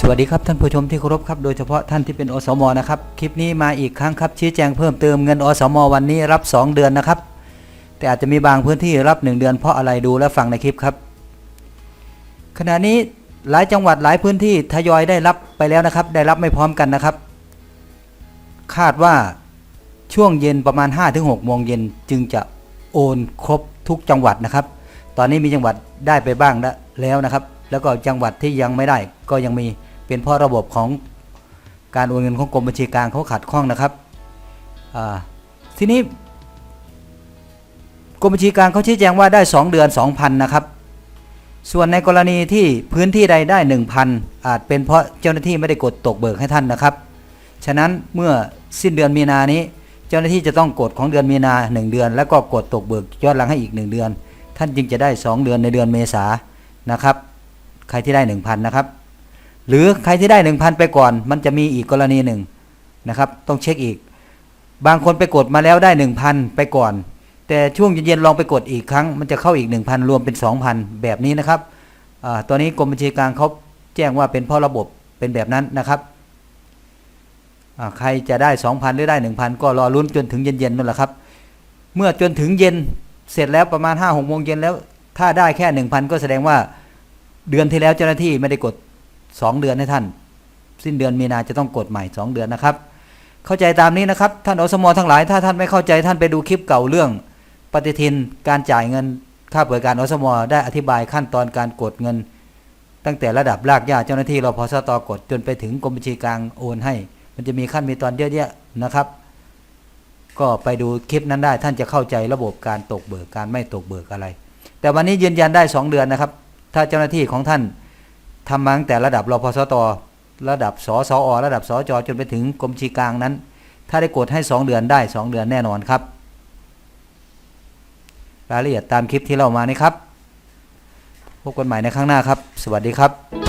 สวัสดีครับท่านผู้ชมที่เคารพครับโดยเฉพาะท่านที่เป็นอสมนะครับคลิปนี้มาอีกครั้งครับชี้แจงเพิ่มเติมเงินอสมวันนี้รับ 2 เดือนนะครับ แต่อาจจะมีบางพื้นที่รับ 1 เดือนเพราะอะไรดูและฟังในคลิปครับ ขณะนี้หลายจังหวัดหลายพื้นที่ทยอยได้รับไปแล้วนะครับ ได้รับไม่พร้อมกันนะครับ คาดว่าช่วงเย็นประมาณ 5-6โมงเย็นจึงจะโอนครบทุกจังหวัดนะครับ ตอนนี้มีจังหวัดได้ไปบ้างแล้วนะครับ แล้วก็จังหวัดที่ยังไม่ได้ก็ยังมี เป็นเพราะระบบของการโอนเงินของกรมบัญชีกลางเขาขัดข้องนะครับทีนี้กรมบัญชีกลางเขาชี้แจงว่าได้ 2 เดือน 2,000นะครับ ส่วนในกรณีที่พื้นที่ใดได้ 1,000 อาจเป็นเพราะเจ้าหน้าที่ไม่ได้กดตกเบิกให้ท่านนะครับ ฉะนั้นเมื่อสิ้นเดือนมีนานี้ เจ้าหน้าที่จะต้องกดของเดือนมีนา 1 เดือน แล้วก็กดตกเบิกย้อนหลังให้อีก 1 เดือน ท่านจึงจะได้ 2 เดือนในเดือนเมษานะครับ ใครที่ได้ 1,000 นะครับ หรือใครที่ได้1,000ไปก่อน มันจะมีอีกกรณีหนึ่งนะครับ ต้องเช็คอีก บางคนไปกดมาแล้วได้1,000ไปก่อน แต่ช่วงเย็นๆลองไปกดอีกครั้ง มันจะเข้าอีก1,000รวมเป็น2,000แบบนี้นะครับอตัวนี้กรมบัญชีกลางเขาแจ้งว่าเป็นเพราะระบบเป็นแบบนั้นนะครับใครจะได้ 2,000 หรือได้ 1,000 ก็รอลุ้นจนถึงเย็นๆนั่นแหละครับ เมื่อจนถึงเย็นเสร็จแล้วประมาณ5-6โมงเย็นแล้ว ถ้าได้แค่ 1,000 ก็แสดงว่าเดือนที่แล้วเจ้าหน้าที่ไม่ได้กด 2เดือนให้ท่าน สิ้นเดือนมีนาจะต้องกดใหม่2เดือนนะครับ เข้าใจตามนี้นะครับ ท่านอสมอทั้งหลาย ถ้าท่านไม่เข้าใจท่านไปดูคลิปเก่าเรื่อง ปฏิทินการจ่ายเงินค่าบริการอสมอได้อธิบายขั้นตอนการกดเงิน ตั้งแต่ระดับรากหญ้าเจ้าหน้าที่รพอสตอกดจนไปถึงกรมบัญชีกลางโอนให้ มันจะมีขั้นมีตอนเยอะแยะนะครับ ก็ไปดูคลิปนั้นได้ท่านจะเข้าใจระบบการตกเบิกการไม่ตกเบิกอะไร แต่วันนี้ยืนยันได้ 2 เดือนนะครับ ถ้าเจ้าหน้าที่ของท่าน ทำมาตั้งแต่ระดับรพสตระดับสสอระดับสจจนไปถึงกรมชีกลางนั้น ถ้าได้กดให้ 2 เดือนได้ 2 เดือนแน่นอนครับ รายละเอียดตามคลิปที่เรามานี่ครับ พบกันใหม่ในครั้งหน้าครับ สวัสดีครับ